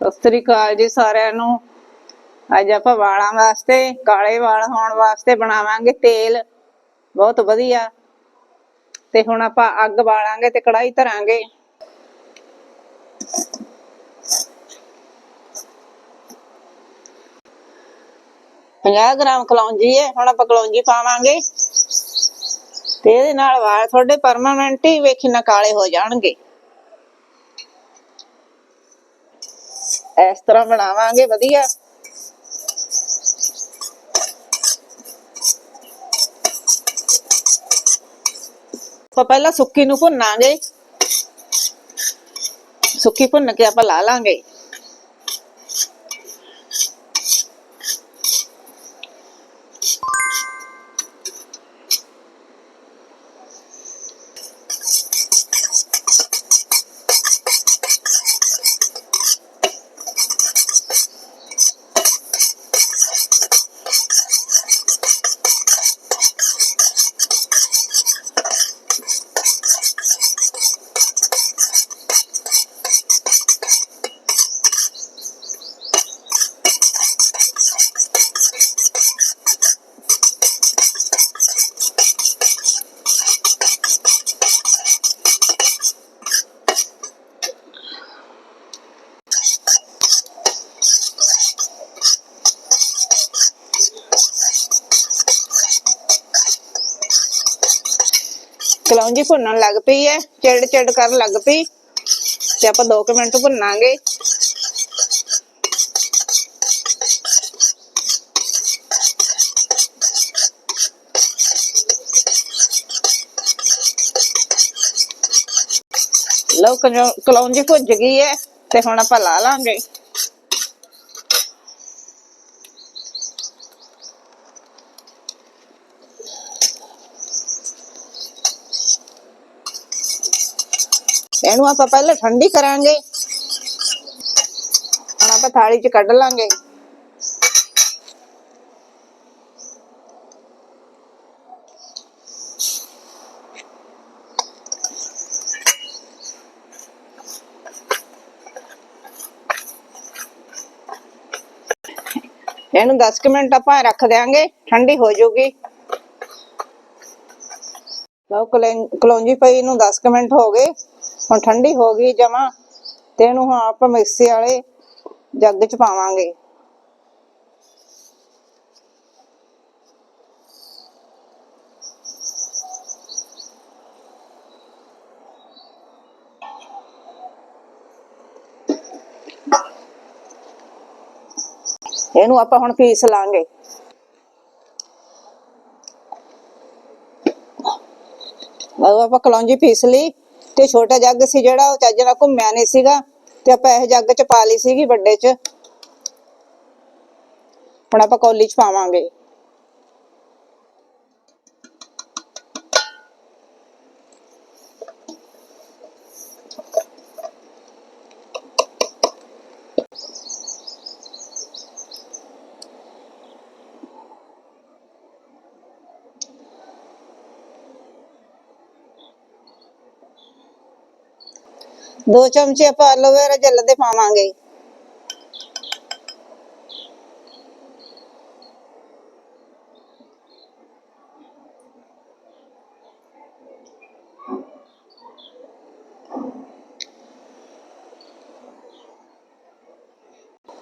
ਸਤਿ ਸ੍ਰੀ ਅਕਾਲ ਜੀ ਸਾਰਿਆਂ ਨੂੰ। ਅੱਜ ਆਪਾਂ ਵਾਲਾਂ ਵਾਸਤੇ, ਕਾਲੇ ਵਾਲ ਹੋਣ ਵਾਸਤੇ ਬਣਾਵਾਂਗੇ ਤੇਲ। ਬਹੁਤ ਵਧੀਆ। ਤੇ ਹੁਣ ਆਪਾਂ ਅੱਗ ਬਾਲਾਂਗੇ ਤੇ ਕੜਾਈ ਧਰਾਂਗੇ। ਪੰਜਾਹ ਗ੍ਰਾਮ ਕਲੌਂਜੀ ਹੈ, ਹੁਣ ਆਪਾਂ ਕਲੌਂਜੀ ਪਾਵਾਂਗੇ। ਤੇ ਇਹਦੇ ਨਾਲ ਵਾਲ ਤੁਹਾਡੇ ਪਰਮਾਨੈਂਟ ਹੀ ਵੇਖੀ ਨਾ ਕਾਲੇ ਹੋ ਜਾਣਗੇ। ਇਸ ਤਰ੍ਹਾਂ ਬਣਾਵਾਂਗੇ, ਵਧੀਆ। ਆਪਾਂ ਪਹਿਲਾਂ ਸੁੱਕੀ ਨੂੰ ਭੁੰਨਾਂਗੇ। ਸੁੱਕੀ ਭੁੰਨ ਕੇ ਆਪਾਂ ਲਾ ਲਾਂਗੇ। ਕਲੌਂਜੀ ਭੁੰਨਣ ਲੱਗ ਪਈ ਹੈ ਚਿੜ ਚਿੜ ਕਰਨ ਲੱਗ ਪਈ। ਤੇ ਆਪਾਂ 2 ਮਿੰਟ ਭੁੰਨਾਂਗੇ। ਲਓ, ਕਲੌ- ਕਲੌਂਜੀ ਭੁੱਜ ਗਈ ਹੈ ਤੇ ਹੁਣ ਆਪਾਂ ਲਾ ਲਾਂਗੇ। ਇਹਨੂੰ ਆਪਾਂ ਪਹਿਲਾਂ ਠੰਡੀ ਕਰਾਂਗੇ। ਹੁਣ ਆਪਾਂ ਥਾਲੀ 'ਚ ਕੱਢ ਲਾਂਗੇ। ਇਹਨੂੰ 10 ਕੁ ਮਿੰਟ ਆਪਾਂ ਰੱਖ ਦਿਆਂਗੇ, ਠੰਡੀ ਹੋ ਜਾਊਗੀ। ਲਓ, ਕਲੌਂ- ਕਲੌਂਜੀ ਪਈ ਨੂੰ 10 ਕੁ ਮਿੰਟ ਹੋ ਗਏ। ਹੁਣ ਠੰਡੀ ਹੋ ਗਈ ਜਮਾ ਤੇ ਇਹਨੂੰ ਹੁਣ ਆਪਾਂ ਮਿਕਸੀ ਵਾਲੇ ਜੱਗ 'ਚ ਪਾਵਾਂਗੇ। ਇਹਨੂੰ ਆਪਾਂ ਹੁਣ ਪੀਸ ਲਾਂਗੇ। ਉਹ ਆਪਾਂ ਕਲੌਂਜੀ ਪੀਸ ਲਈ। ਤੇ ਛੋਟਾ ਜੱਗ ਸੀ ਜਿਹੜਾ ਉਹ ਚੱਜ ਨਾਲ ਘੁੰਮਿਆ ਨਹੀਂ ਸੀਗਾ ਤੇ ਆਪਾਂ ਇਹ ਜੱਗ ਚ ਪਾ ਲਈ ਸੀਗੀ ਵੱਡੇ ਚ। ਹੁਣ ਆਪਾਂ ਕੌਲੀ ਚ ਪਾਵਾਂਗੇ। ਦੋ ਚਮਚੇ ਆਪਾਂ ਐਲੋਵੇਰਾ ਜੈਲ ਦੇ ਪਾਵਾਂਗੇ।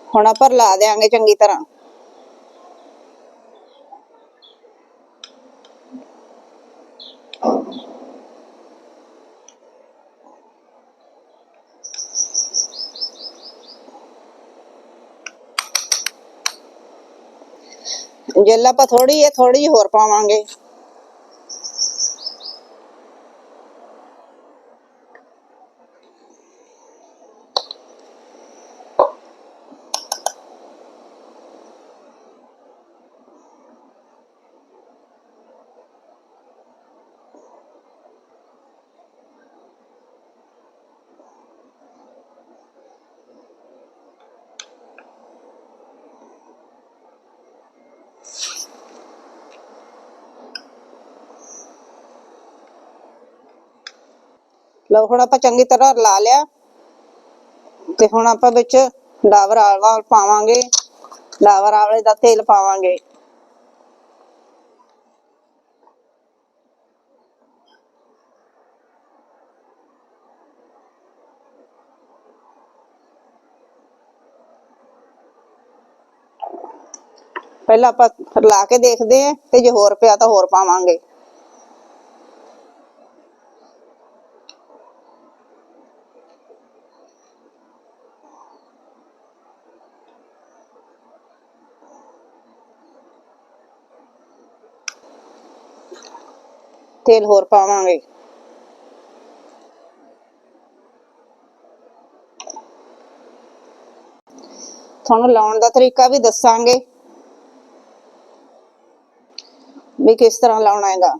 ਹੁਣ ਆਪਾਂ ਲਾ ਦੇਾਂਗੇ ਚੰਗੀ ਤਰ੍ਹਾਂ। ਜੈਲ ਆਪਾਂ ਥੋੜੀ ਹੈ ਥੋੜੀ ਜਿਹੀ ਹੋਰ ਪਾਵਾਂਗੇ। ਲਓ ਹੁਣ ਆਪਾਂ ਚੰਗੀ ਤਰ੍ਹਾਂ ਰਲਾ ਲਿਆ। ਤੇ ਹੁਣ ਆਪਾਂ ਵਿੱਚ ਡਾਬਰ ਆਲਵਾ ਪਾਵਾਂਗੇ। ਡਾਬਰ ਆਵਲੇ ਦਾ ਤੇਲ ਪਾਵਾਂਗੇ। ਪਹਿਲਾਂ ਆਪਾਂ ਲਾ ਕੇ ਦੇਖਦੇ ਆਂ ਤੇ ਜੇ ਹੋਰ ਪਿਆ ਤਾਂ ਹੋਰ ਪਾਵਾਂਗੇ। ਤੇਲ ਹੋਰ ਪਾਵਾਂਗੇ। ਤੁਹਾਨੂੰ ਲਾਉਣ ਦਾ ਤਰੀਕਾ ਵੀ ਦੱਸਾਂਗੇ। ਵੀ ਕਿਸ ਤਰ੍ਹਾਂ ਲਾਉਣਾ ਹੈਗਾ।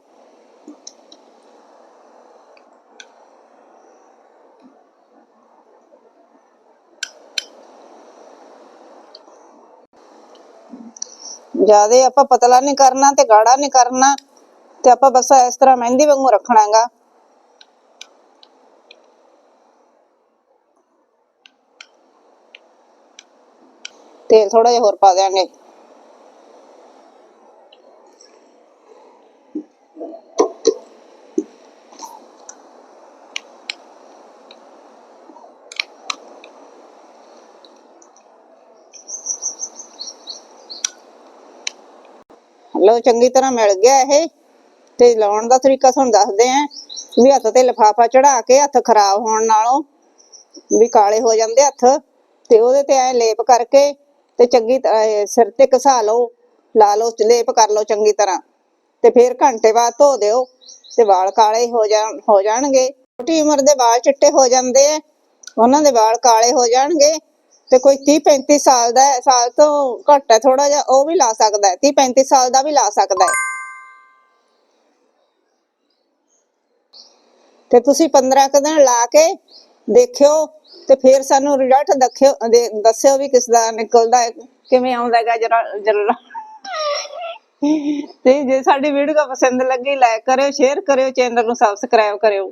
ਜ਼ਿਆਦਾ ਆਪਾਂ ਪਤਲਾ ਨਹੀਂ ਕਰਨਾ ਤੇ ਗਾੜਾ ਨਹੀਂ ਕਰਨਾ। ਤੇ ਆਪਾਂ ਬਸ ਇਸ ਤਰ੍ਹਾਂ ਮਹਿੰਦੀ ਵਾਂਗੂ ਰੱਖਣਾ ਹੈਗਾ। ਤੇਲ ਥੋੜਾ ਜਿਹਾ ਹੋਰ ਪਾ ਦਿਆਂਗੇ। ਲਓ ਚੰਗੀ ਤਰ੍ਹਾਂ ਮਿਲ ਗਿਆ ਇਹ। ਤੇ ਲਾਉਣ ਦਾ ਤਰੀਕਾ ਤੁਹਾਨੂੰ ਦੱਸਦੇ ਆਂ, ਵੀ ਹੱਥ ਤੇ ਲਿਫਾਫਾ ਚੜਾ ਕੇ ਹੱਥ ਖਰਾਬ ਹੋਣ ਨਾਲੋਂ ਵੀ ਕਾਲੇ ਹੋ ਜਾਂਦੇ ਹੱਥ, ਤੇ ਉਹਦੇ ਤੇ ਐ ਲੇਪ ਕਰਕੇ ਤੇ ਚੰਗੀ ਤਰ੍ਹਾਂ ਸਿਰ ਤੇ ਘਸਾ ਲਓ, ਲਾ ਲਓ, ਲੇਪ ਕਰ ਲਓ ਚੰਗੀ ਤਰ੍ਹਾਂ, ਤੇ ਫਿਰ ਘੰਟੇ ਬਾਅਦ ਧੋ ਦਿਓ, ਤੇ ਵਾਲ ਕਾਲੇ ਹੋ ਜਾਣ, ਹੋ ਜਾਣਗੇ। ਛੋਟੀ ਉਮਰ ਦੇ ਵਾਲ ਚਿੱਟੇ ਹੋ ਜਾਂਦੇ ਆ ਉਹਨਾਂ ਦੇ ਵਾਲ ਕਾਲੇ ਹੋ ਜਾਣਗੇ, ਤੇ ਕੋਈ 30 35 ਸਾਲ ਦਾ ਸਾਲ ਤੋਂ ਘੱਟ ਹੈ ਥੋੜਾ ਜਿਹਾ, ਉਹ ਵੀ ਲਾ ਸਕਦਾ ਹੈ 30 35 ਸਾਲ ਦਾ ਵੀ ਲਾ ਸਕਦਾ ਹੈ ਤੇ ਤੁਸੀਂ 15 ਕੁ ਦਿਨ ਲਾ ਕੇ ਦੇਖਿਓ ਤੇ ਫਿਰ ਸਾਨੂੰ ਰਿਜ਼ਲਟ ਦੱਸਿਓ ਦੱਸਿਓ ਵੀ ਕਿਸ ਦਾ ਨਿਕਲਦਾ ਹੈ, ਕਿਵੇਂ ਆਉਂਦਾ ਹੈਗਾ ਜਰਾ ਜਰਾ। ਤੇ ਜੇ ਸਾਡੀ ਵੀਡੀਓ ਪਸੰਦ ਲੱਗੀ ਲਾਈਕ ਕਰਿਓ ਸ਼ੇਅਰ ਕਰਿਓ ਚੈਨਲ ਨੂੰ ਸਬਸਕ੍ਰਾਈਬ ਕਰਿਓ।